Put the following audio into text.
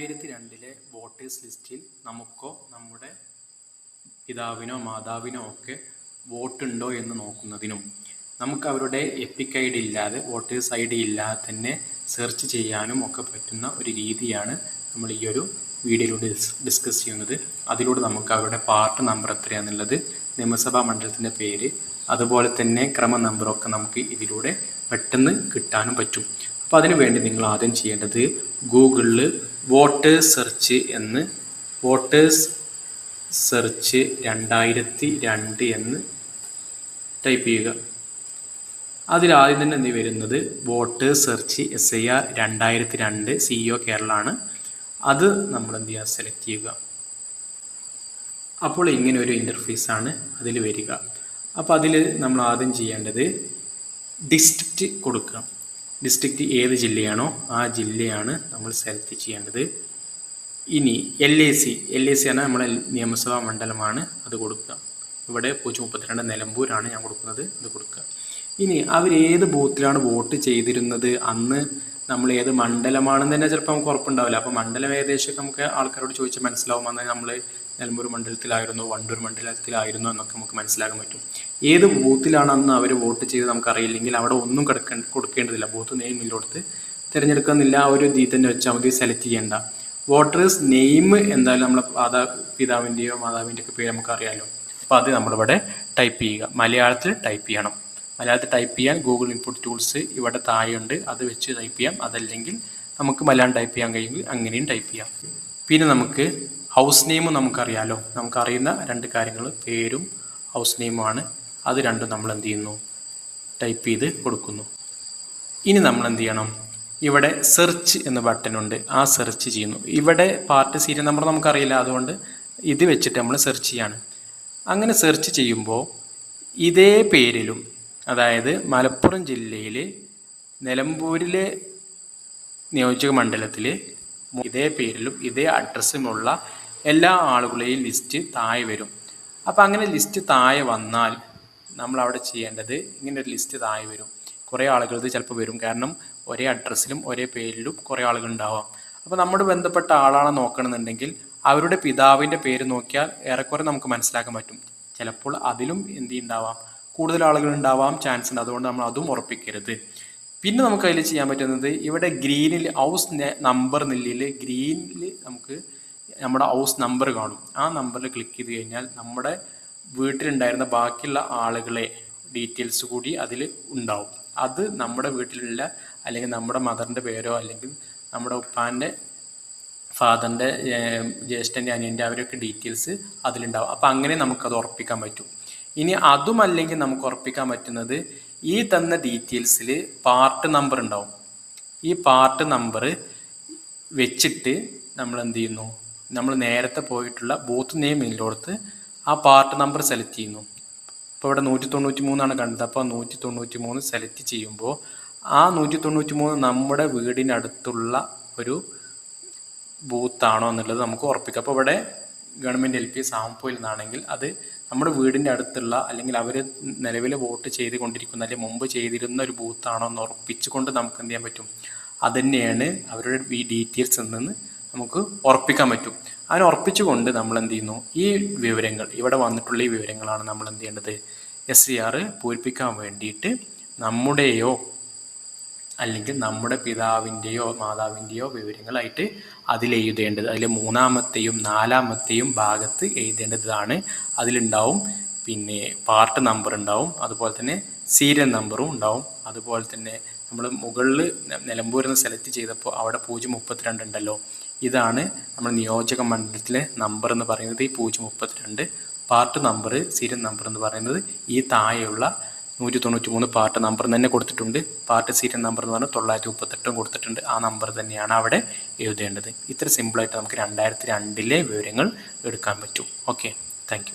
രണ്ടായിരത്തി രണ്ടിലെ വോട്ടേഴ്സ് ലിസ്റ്റിൽ നമുക്കോ നമ്മുടെ പിതാവിനോ മാതാവിനോ ഒക്കെ വോട്ടുണ്ടോ എന്ന് നോക്കുന്നതിനും നമുക്ക് അവരുടെ എപ്പിക് ഐ ഡി ഇല്ലാതെ വോട്ടേഴ്സ് ഐ ഡി ഇല്ലാതെ തന്നെ സെർച്ച് ചെയ്യാനും ഒക്കെ പറ്റുന്ന ഒരു രീതിയാണ് നമ്മൾ ഈ ഒരു വീഡിയോയിലൂടെ ഡിസ് ഡിസ്കസ് ചെയ്യുന്നത്. അതിലൂടെ നമുക്ക് അവരുടെ പാർട്ട് നമ്പർ എത്രയാണെന്നുള്ളത് നിയമസഭാ മണ്ഡലത്തിന്റെ പേര് അതുപോലെ തന്നെ ക്രമ നമ്പറൊക്കെ നമുക്ക് ഇതിലൂടെ പെട്ടെന്ന് കിട്ടാനും പറ്റും. അപ്പോൾ അതിനു വേണ്ടി നിങ്ങൾ ആദ്യം ചെയ്യേണ്ടത് ഗൂഗിളിൽ വോട്ടേഴ്സ് സെർച്ച് എന്ന് വോട്ടേഴ്സ് സെർച്ച് രണ്ടായിരത്തി രണ്ട് എന്ന് ടൈപ്പ് ചെയ്യുക. അതിൽ ആദ്യം തന്നെ എന്ത് വരുന്നത്? Voters search S I R രണ്ടായിരത്തി രണ്ട് സി ഒ കേരള ആണ് അത് നമ്മൾ എന്ത് ചെയ്യുക? സെലക്ട് ചെയ്യുക. അപ്പോൾ ഇങ്ങനെ ഒരു ഇന്റർഫേസ് ആണ് അതിൽ വരിക. അപ്പോൾ അതിൽ നമ്മൾ ആദ്യം ചെയ്യേണ്ടത് ഡിസ്ട്രിക്റ്റ് കൊടുക്കുക. ഡിസ്ട്രിക്റ്റ് ഏത് ജില്ലയാണോ ആ ജില്ലയാണ് നമ്മൾ സെലക്ട് ചെയ്യേണ്ടത്. ഇനി L A C L A C ആണ് നമ്മളെ നിയമസഭാ മണ്ഡലമാണ് അത് കൊടുക്കുക. ഇവിടെ പൂജ്യം മുപ്പത്തിരണ്ട് നിലമ്പൂരാണ് ഞാൻ കൊടുക്കുന്നത് അത് കൊടുക്കുക. ഇനി അവർ ഏത് ബൂത്തിലാണ് വോട്ട് ചെയ്തിരുന്നത്? അന്ന് നമ്മൾ ഏത് മണ്ഡലമാണെന്ന് തന്നെ ചിലപ്പോൾ നമുക്ക് ഉറപ്പുണ്ടാവില്ല. അപ്പോൾ മണ്ഡലം ഏകദേശം നമുക്ക് ആൾക്കാരോട് ചോദിച്ചാൽ മനസ്സിലാവും അന്ന് നമ്മൾ നിലമ്പൂർ മണ്ഡലത്തിലായിരുന്നു വണ്ടൂർ മണ്ഡലത്തിലായിരുന്നു എന്നൊക്കെ നമുക്ക് മനസ്സിലാക്കാൻ പറ്റും. ഏത് ബൂത്തിലാണ് അന്ന് അവർ വോട്ട് ചെയ്ത് നമുക്കറിയില്ലെങ്കിൽ അവിടെ ഒന്നും കിടക്ക കൊടുക്കേണ്ടതില്ല. Booth name ഇല്ലോടത്ത്. തിരഞ്ഞെടുക്കുന്നില്ല ആ ഒരു ഇതിൽ തന്നെ വെച്ചാൽ മതി സെലക്ട് ചെയ്യേണ്ട. വോട്ടേഴ്സ് നെയിം എന്തായാലും നമ്മളെ മാതാ പിതാവിന്റെയോ മാതാവിന്റെയൊക്കെ പേര് നമുക്കറിയാമല്ലോ അപ്പോൾ അത് നമ്മളിവിടെ ടൈപ്പ് ചെയ്യുക. മലയാളത്തിൽ ടൈപ്പ് ചെയ്യണം. മലയാളത്തിൽ ടൈപ്പ് ചെയ്യാൻ ഗൂഗിൾ ഇൻപുട്ട് ടൂൾസ് ഇവിടെ താഴെയുണ്ട്. അത് വെച്ച് ടൈപ്പ് ചെയ്യാം. അതല്ലെങ്കിൽ നമുക്ക് മലയാളം ടൈപ്പ് ചെയ്യാൻ കഴിയുമെങ്കിൽ അങ്ങനെയും ടൈപ്പ് ചെയ്യാം. പിന്നെ നമുക്ക് ഹൗസ് നെയിമും നമുക്കറിയാലോ. നമുക്കറിയുന്ന രണ്ട് കാര്യങ്ങൾ. പേരും ഹൗസ് നെയിമുമാണ്. അത് രണ്ടും നമ്മൾ എന്ത് ചെയ്യുന്നു? ടൈപ്പ് ചെയ്ത് കൊടുക്കുന്നു. ഇനി നമ്മൾ എന്ത് ചെയ്യണം? ഇവിടെ സെർച്ച് എന്ന ബട്ടൺ ഉണ്ട്. ആ സെർച്ച് ചെയ്യുന്നു. ഇവിടെ പാർട്ട് സീരിയൽ നമ്പർ നമുക്കറിയില്ല. അതുകൊണ്ട് ഇത് വെച്ചിട്ട് നമ്മൾ സെർച്ച് ചെയ്യാണ്. അങ്ങനെ സെർച്ച് ചെയ്യുമ്പോൾ ഇതേ പേരിലും അതായത് മലപ്പുറം ജില്ലയിൽ നിലമ്പൂരിലെ നിയോജക മണ്ഡലത്തിൽ ഇതേ പേരിലും ഇതേ അഡ്രസ്സുമുള്ള എല്ലാ ആളുകളെയും ലിസ്റ്റ് താഴെ വരും. അപ്പോൾ അങ്ങനെ ലിസ്റ്റ് താഴെ വന്നാൽ നമ്മൾ അവിടെ ചെയ്യേണ്ടത് ഇങ്ങനെ ഒരു ലിസ്റ്റ് താഴെ വരും. കുറേ ആളുകൾ ചിലപ്പോൾ വരും. കാരണം ഒരേ അഡ്രസ്സിലും ഒരേ പേരിലും കുറേ ആളുകൾ ഉണ്ടാവാം. അപ്പോൾ നമ്മുടെ ബന്ധപ്പെട്ട ആളാണ് നോക്കണമെന്നുണ്ടെങ്കിൽ അവരുടെ പിതാവിന്റെ പേര് നോക്കിയാൽ ഏറെക്കുറെ നമുക്ക് മനസ്സിലാക്കാൻ പറ്റും. ചിലപ്പോൾ അതിലും എന്ത് ഉണ്ടാവാം? കൂടുതൽ ആളുകൾ ഉണ്ടാവാം ചാൻസ് ഉണ്ട്. അതുകൊണ്ട് നമ്മൾ അതും ഉറപ്പിക്കരുത്. പിന്നെ നമുക്ക് അതിൽ ചെയ്യാൻ പറ്റുന്നത് ഇവിടെ ഗ്രീനിൽ ഹൗസ് നമ്പർ നിലയിൽ ഗ്രീനിൽ നമുക്ക് നമ്മുടെ ഹൗസ് നമ്പർ കാണും. ആ നമ്പറിൽ ക്ലിക്ക് ചെയ്ത് കഴിഞ്ഞാൽ നമ്മുടെ വീട്ടിലുണ്ടായിരുന്ന ബാക്കിയുള്ള ആളുകളെ ഡീറ്റെയിൽസ് കൂടി അതിൽ ഉണ്ടാവും. അത് നമ്മുടെ വീട്ടിലുള്ള അല്ലെങ്കിൽ നമ്മുടെ മദറിന്റെ പേരോ അല്ലെങ്കിൽ നമ്മുടെ ഉപ്പാന്റെ ഫാദറിന്റെ ജ്യേഷ്ഠന്റെ അനിയന്റെ അവരൊക്കെ ഡീറ്റെയിൽസ് അതിലുണ്ടാവും. അപ്പം അങ്ങനെ നമുക്കത് ഉറപ്പിക്കാൻ പറ്റും. ഇനി അതുമല്ലെങ്കിൽ നമുക്ക് ഉറപ്പിക്കാൻ പറ്റുന്നത് ഈ തന്ന ഡീറ്റെയിൽസിൽ പാർട്ട് നമ്പർ ഉണ്ടാവും. ഈ പാർട്ട് നമ്പർ വെച്ചിട്ട് നമ്മൾ എന്ത് ചെയ്യുന്നു? നമ്മൾ നേരത്തെ പോയിട്ടുള്ള ബൂത്ത് നെയിം ഇതിലോടത്ത് ആ പാർട്ട് നമ്പർ സെലക്ട് ചെയ്യുന്നു. ഇപ്പോൾ ഇവിടെ നൂറ്റി തൊണ്ണൂറ്റി മൂന്നാണ് കണ്ടത്. അപ്പോൾ നൂറ്റി തൊണ്ണൂറ്റി മൂന്ന് സെലക്ട് ചെയ്യുമ്പോൾ ആ നൂറ്റി തൊണ്ണൂറ്റി മൂന്ന് നമ്മുടെ വീടിനടുത്തുള്ള ഒരു ബൂത്താണോ എന്നുള്ളത് നമുക്ക് ഉറപ്പിക്കാം. അപ്പോൾ ഇവിടെ ഗവൺമെന്റ് എൽ പി സാമ്പൂയിൽ നിന്നാണെങ്കിൽ അത് നമ്മുടെ വീടിന്റെ അടുത്തുള്ള അല്ലെങ്കിൽ അവർ നിലവിൽ വോട്ട് ചെയ്തുകൊണ്ടിരിക്കുന്ന അല്ലെങ്കിൽ മുമ്പ് ചെയ്തിരുന്ന ഒരു ബൂത്താണോ എന്ന് ഉറപ്പിച്ചുകൊണ്ട് നമുക്ക് എന്ത് ചെയ്യാൻ പറ്റും? അത് തന്നെയാണ് അവരുടെ ഈ ഡീറ്റെയിൽസ് നിന്ന് നമുക്ക് ഉറപ്പിക്കാൻ പറ്റും. അതിനെ ഉറപ്പിച്ചുകൊണ്ട് നമ്മൾ എന്ത് ചെയ്യുന്നു? ഈ വിവരങ്ങൾ ഇവിടെ വന്നിട്ടുള്ള ഈ വിവരങ്ങളാണ് നമ്മൾ എന്ത് ചെയ്യേണ്ടത്? എസ് സി ആർ പൂരിപ്പിക്കാൻ വേണ്ടിയിട്ട് നമ്മുടെയോ അല്ലെങ്കിൽ നമ്മുടെ പിതാവിന്റെയോ മാതാവിന്റെയോ വിവരങ്ങളായിട്ട് അതിൽ എഴുതേണ്ടത് അതിൽ മൂന്നാമത്തെയും നാലാമത്തെയും ഭാഗത്ത് എഴുതേണ്ടതാണ്. അതിലുണ്ടാവും പിന്നെ പാർട്ട് നമ്പർ ഉണ്ടാവും അതുപോലെ തന്നെ സീരിയൽ നമ്പറും ഉണ്ടാവും. അതുപോലെ തന്നെ നമ്മൾ മുകളിൽ നിലമ്പൂരിൽ നിന്ന് സെലക്ട് ചെയ്തപ്പോൾ അവിടെ പൂജ്യം മുപ്പത്തിരണ്ട് ഉണ്ടല്ലോ. ഇതാണ് നമ്മൾ നിയോജക മണ്ഡലത്തിലെ നമ്പർ എന്ന് പറയുന്നത് ഈ പൂജ്യം മുപ്പത്തിരണ്ട്. പാർട്ട് നമ്പർ സീരിയൽ നമ്പർ എന്ന് പറയുന്നത് ഈ താഴെയുള്ള നൂറ്റി തൊണ്ണൂറ്റി മൂന്ന് പാർട്ട് നമ്പർ തന്നെ കൊടുത്തിട്ടുണ്ട്. പാർട്ട് സീരിയൽ നമ്പർ എന്ന് പറഞ്ഞാൽ തൊള്ളായിരത്തി മുപ്പത്തെട്ടും കൊടുത്തിട്ടുണ്ട്. ആ നമ്പർ തന്നെയാണ് അവിടെ എഴുതേണ്ടത്. ഇത്ര സിമ്പിളായിട്ട് നമുക്ക് രണ്ടായിരത്തി രണ്ടിലെ വിവരങ്ങൾ എടുക്കാൻ പറ്റും. Okay thank